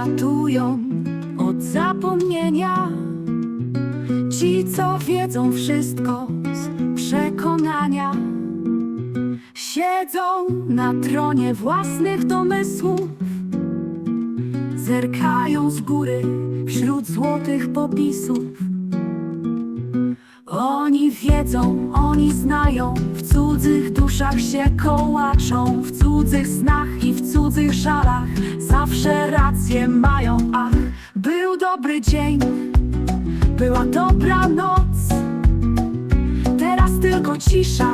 ratują od zapomnienia. Ci, co wiedzą wszystko z przekonania, siedzą na tronie własnych domysłów, zerkają z góry wśród złotych popisów. Wiedzą, oni znają, w cudzych duszach się kołaczą, w cudzych snach i w cudzych żalach zawsze rację mają. Ach, był dobry dzień, była dobra noc, teraz tylko cisza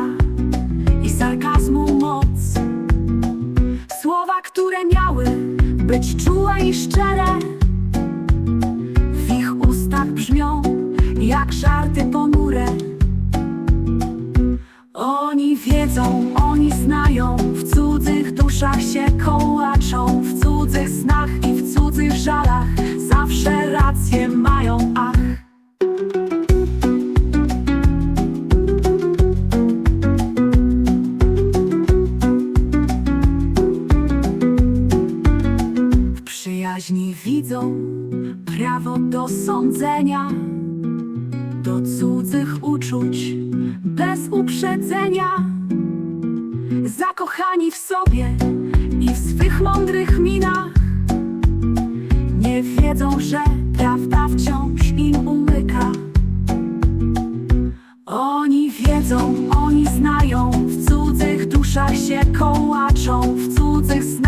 i sarkazmu moc. Słowa, które miały być czułe i szczere, w ich ustach brzmią jak żarty ponure. Prawo do sądzenia do cudzych uczuć bez uprzedzenia. Zakochani w sobie i w swych mądrych minach, nie wiedzą, że prawda wciąż im umyka. Oni wiedzą, oni znają, w cudzych duszach się kołaczą, w cudzych snach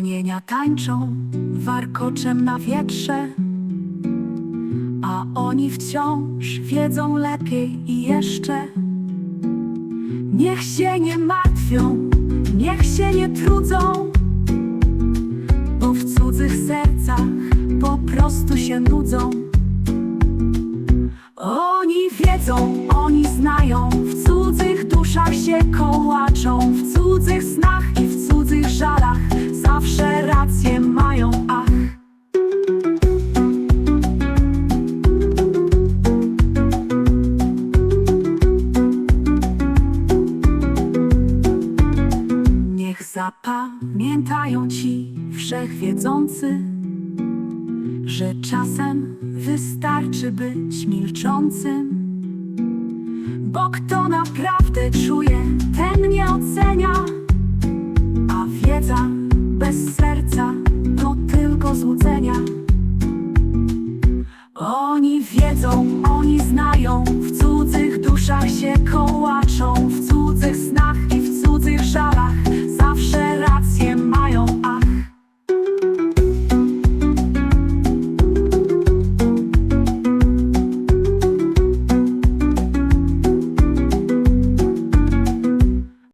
Wspomnienia tańczą warkoczem na wietrze, a oni wciąż wiedzą lepiej i jeszcze. Niech się nie martwią, niech się nie trudzą, bo w cudzych sercach po prostu się nudzą. Oni wiedzą, oni znają, w cudzych duszach się kołaczą, zapamiętają ci wszechwiedzący, że czasem wystarczy być milczącym. Bo kto naprawdę czuje, ten nie ocenia, a wiedza